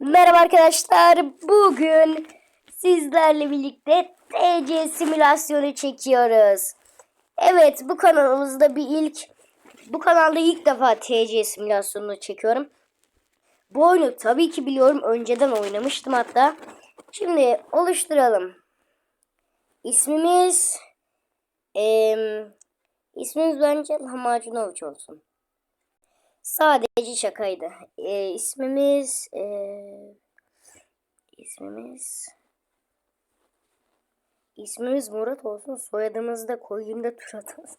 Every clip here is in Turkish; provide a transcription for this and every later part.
Merhaba arkadaşlar. Bugün sizlerle birlikte TC simülasyonu çekiyoruz. Evet bu kanalımızda bir ilk bu kanalda ilk defa TC simülasyonunu çekiyorum. Bu oyunu tabii ki biliyorum. Önceden oynamıştım hatta. Şimdi oluşturalım. İsmimiz eee ismimiz bence Lahmacunoviç olsun. Sadece şakaydı. Ee, ismimiz ee, ismimiz ismimiz Murat olsun. Soyadımızı da koyayım da olsun.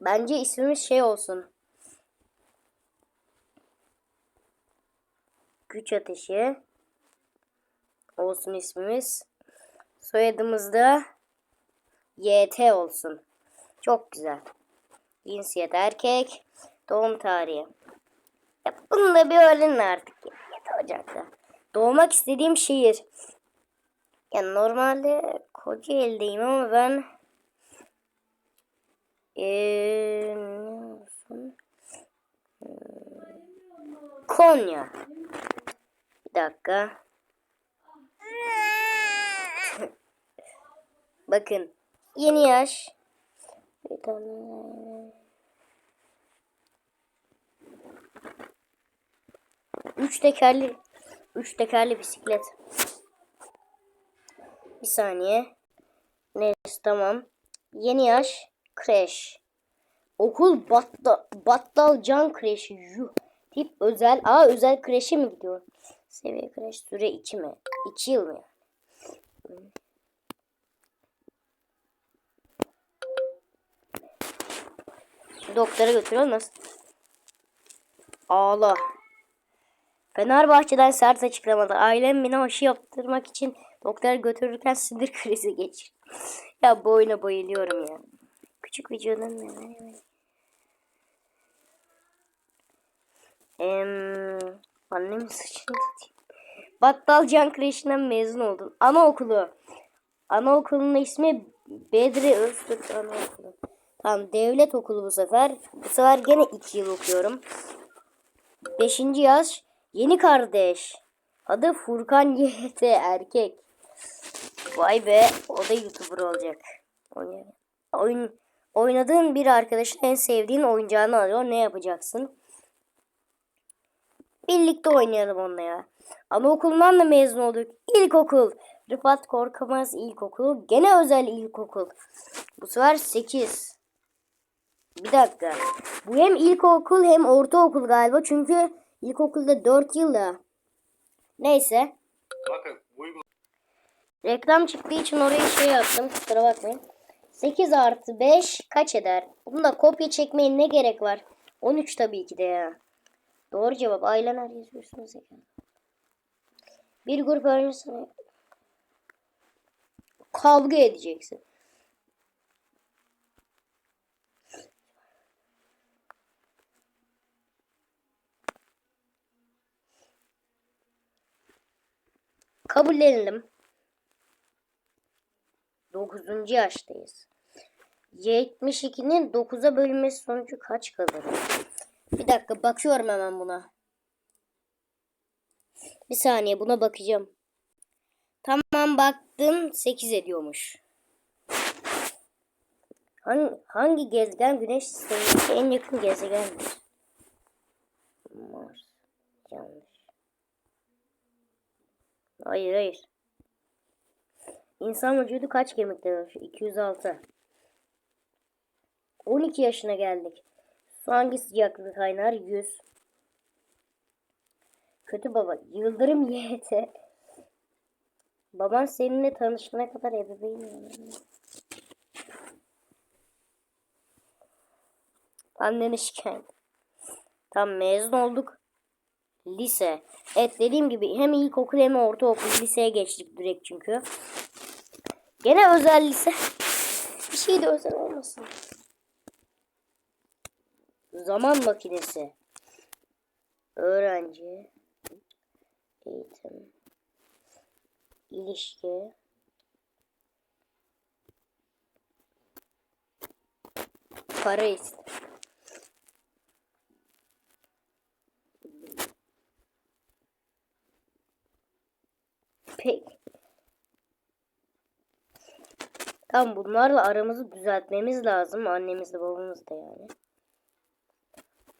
Bence ismimiz şey olsun. Güç ateşi olsun ismimiz. Soyadımız da YT olsun. Çok güzel. Cinsiyet erkek. Doğum tarihi. Ya bunu da bir öğrenin artık. Ya. Yeter Ocak'ta. Doğmak istediğim şehir. Ya normalde Kocaeli'deyim ama ben ee, Konya. Bir dakika. Bakın. Yeni yaş. Bir tane. Üç tekerli. Üç tekerli bisiklet. Bir saniye. Neyse tamam. Yeni yaş. Crash. Okul batta, battal can kreşi. Yuh. Tip özel. Aa özel kreşe mi gidiyor? Seviye kreş süre 2 mi? 2 yıl mı? Doktora götürüyor nasıl? Ağla. Fenerbahçe'den sert açıklamalar. Ailem beni aşı yaptırmak için doktora götürürken sinir krizi geçirdi. ya bu bayılıyorum ya. Küçük vücudun Eee annemin saçını tutayım. Battal Can Kreşi'nden mezun oldum. Anaokulu. Anaokulunun ismi Bedri Öztürk Anaokulu. Tamam devlet okulu bu sefer. Bu sefer gene 2 yıl okuyorum. 5. yaş yeni kardeş. Adı Furkan YT erkek. Vay be o da YouTuber olacak. Oyun, oynadığın bir arkadaşın en sevdiğin oyuncağını alıyor. Ne yapacaksın? Birlikte oynayalım onunla ya. Anaokulundan da mezun olduk. İlkokul. Rıfat Korkamaz İlkokulu. Gene özel ilkokul. Bu sefer 8. Bir dakika. Bu hem ilkokul hem ortaokul galiba. Çünkü ilkokulda 4 yıl ya. Neyse. Bakın bu uygulama Reklam çıktığı için oraya şey yaptım. Kusura bakmayın. 8 artı 5 kaç eder? Bunu da kopya çekmeye ne gerek var? 13 tabii ki de ya. Doğru cevap. Aileler yazıyorsunuz. ya. Bir grup öğrenci sana kavga edeceksin. Kabullenelim. 9. yaştayız. 72'nin 9'a bölünmesi sonucu kaç kalır? Bir dakika bakıyorum hemen buna. Bir saniye buna bakacağım. Tamam baktım 8 ediyormuş. Hangi, hangi gezegen güneş sistemindeki en yakın gezegendir? Mars. Yanlış. Hayır hayır. İnsan vücudu kaç kemikten 206. 12 yaşına geldik. Su hangi sıcaklık kaynar? 100. Kötü baba. Yıldırım YT. Baban seninle tanışana kadar ebeveyn Annene şikayet. Tam mezun olduk. Lise. Evet dediğim gibi hem ilkokul hem ortaokul liseye geçtik direkt çünkü. Gene özel lise. Bir şey de özel olmasın. Zaman makinesi. Öğrenci. Eğitim. ilişki. Para iste. Pek. Tamam bunlarla aramızı düzeltmemiz lazım. Annemizle babamız da yani.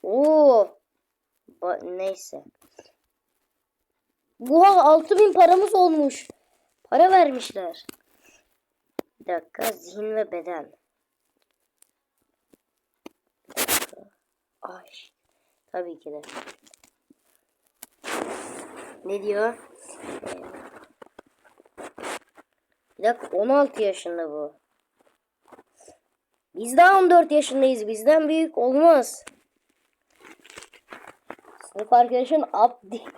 Oo. Ba neyse. Oha 6000 paramız olmuş. Para vermişler. Bir dakika zihin ve beden. Ay. Tabii ki de. Ne diyor? Bir dakika 16 yaşında bu. Biz daha 14 yaşındayız. Bizden büyük olmaz. Sınıf arkadaşın Abdi.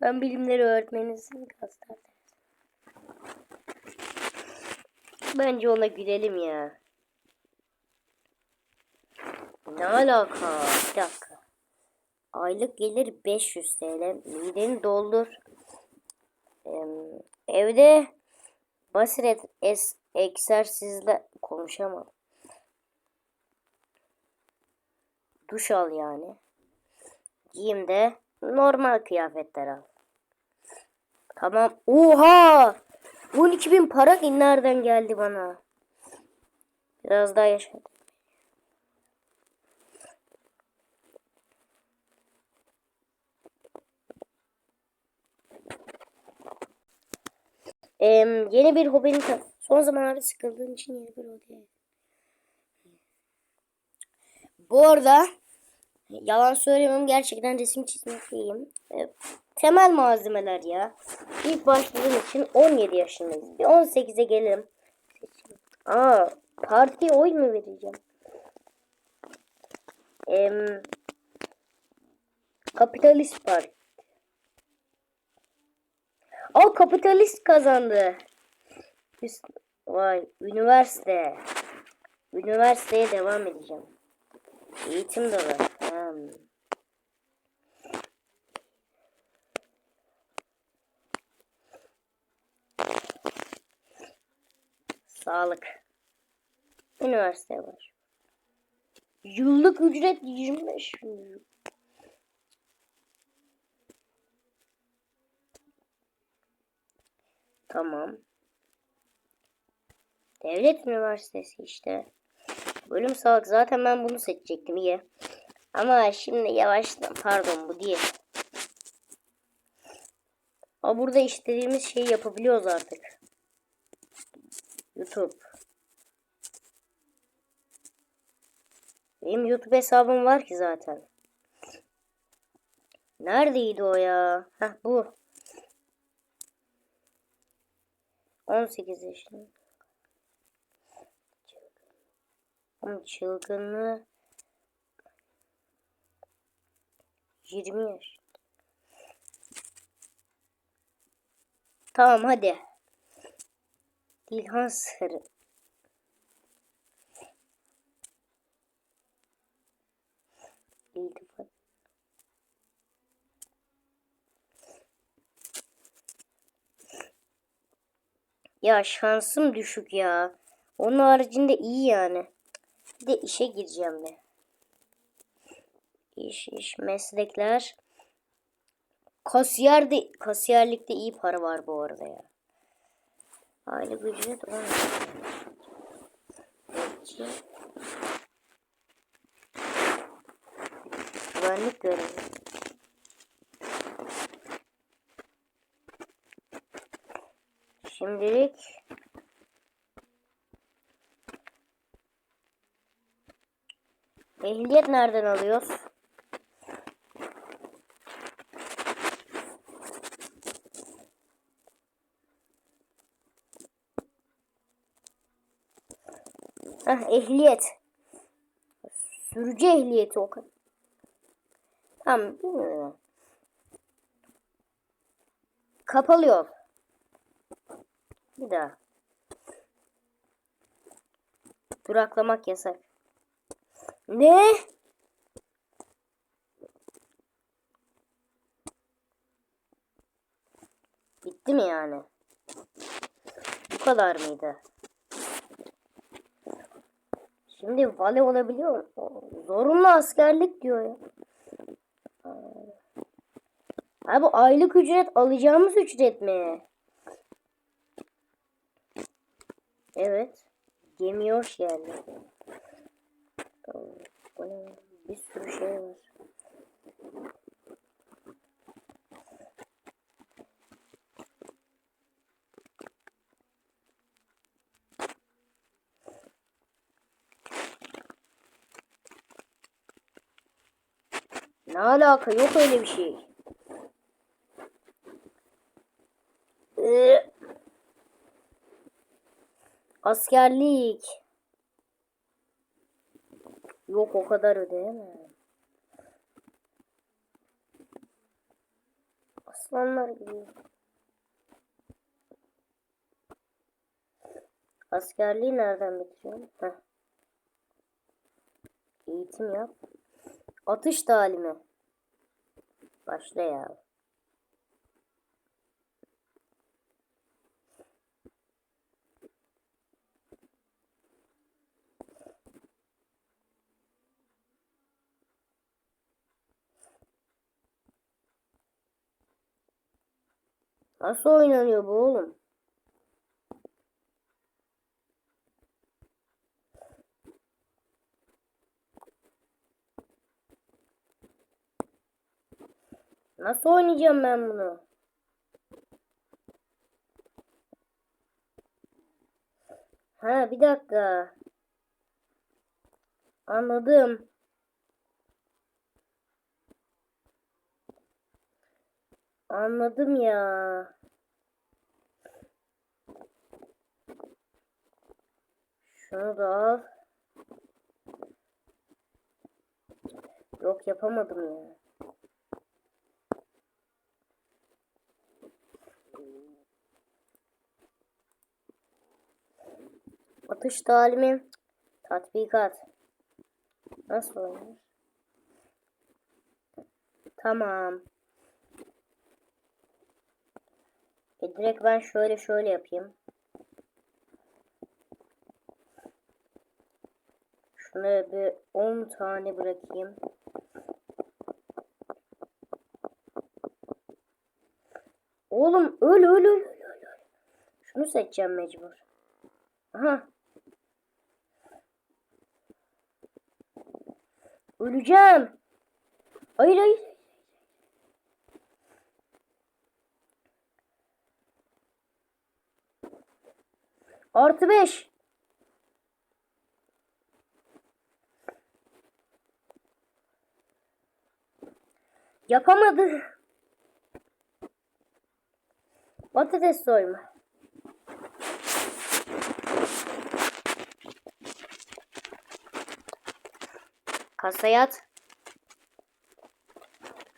Ben bilimleri öğretmenisin kastar. Bence ona gülelim ya. Ne alaka? Bir dakika. Aylık gelir 500 TL. Mideni doldur. Ee, evde basiret es egzersizle konuşamam. Duş al yani. Giyim de normal kıyafetler al. Tamam. Oha! 12 bin para nereden geldi bana? Biraz daha yaşadım. Ee, yeni bir hobini son zamanlarda sıkıldığım için yeni bir hobi. Bu arada yalan söylemiyorum gerçekten resim çizmek iyiyim. Ee, temel malzemeler ya. İlk başladığım için 17 yaşındayız. Bir 18'e gelelim. Aa, partiye oy mu vereceğim? Em, kapitalist parti. Aa kapitalist kazandı. Vay üniversite. Üniversiteye devam edeceğim. Eğitim dalı. Hmm. Sağlık. Üniversite var. Yıllık ücret 25 bin. Tamam. Devlet Üniversitesi işte. Bölüm sağlık. Zaten ben bunu seçecektim iyi. Ama şimdi yavaştan pardon bu değil. Ama burada istediğimiz şeyi yapabiliyoruz artık. YouTube. Benim YouTube hesabım var ki zaten. Neredeydi o ya? Heh bu. 18 yaşında. Ama çılgınlığı 20 yaş. Tamam hadi. Dilhan Sarı. İltifat. Ya şansım düşük ya. Onun haricinde iyi yani. Bir de işe gireceğim de. İş iş meslekler. Kasiyer de kasiyerlikte iyi para var bu arada ya. Aylık ücret 10 Bekçi. Güvenlik görevi. Şimdilik Ehliyet nereden alıyoruz? Heh, ehliyet. Sürücü ehliyeti o kadar. Tamam bilmiyorum. Kapalı yol. Bir daha. Duraklamak yasak. Ne? Bitti mi yani? Bu kadar mıydı? Şimdi vale olabiliyor? Zorunlu askerlik diyor ya. Ha bu aylık ücret alacağımız ücret mi? Evet. Gemiye hoş ne? Bir sürü şey var. Ne alaka? Yok öyle bir şey. Ee, Askerlik. Yok o kadar ödeyemem. Aslanlar gibi. Askerliği nereden bitiriyorum? Heh. Eğitim yap. Atış talimi. Başla ya. Nasıl oynanıyor bu oğlum? Nasıl oynayacağım ben bunu? Ha bir dakika. Anladım. Anladım ya. Şunu da al. Yok yapamadım ya. Atış talimi tatbikat. Nasıl oynanır? Tamam. E direkt ben şöyle şöyle yapayım. Şunu bir 10 tane bırakayım. Oğlum öl öl. öl. Şunu seçeceğim mecbur. Aha. Öleceğim. Hayır hayır. Artı beş. Yapamadı. Patates soyma. Kasaya at.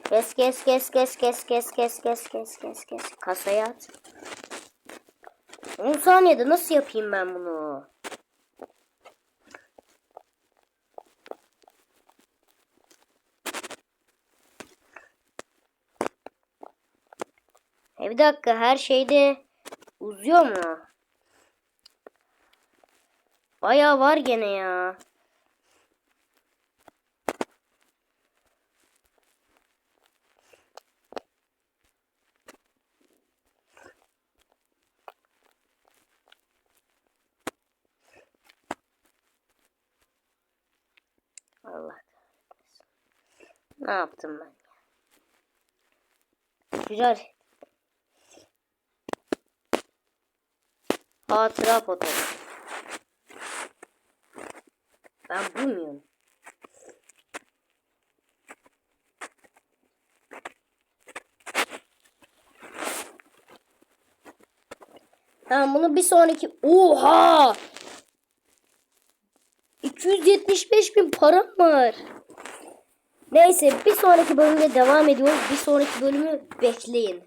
Kes kes kes kes kes kes kes kes kes kes kes kasaya at. 10 saniyede nasıl yapayım ben bunu? Bir dakika her şeyde uzuyor mu? Bayağı var gene ya. Allah. Ne yaptım ben? Güzel. Hatıra fotoğrafı. Ben bilmiyorum. Tamam bunu bir sonraki... Oha! 275 bin param var. Neyse bir sonraki bölümde devam ediyoruz. Bir sonraki bölümü bekleyin.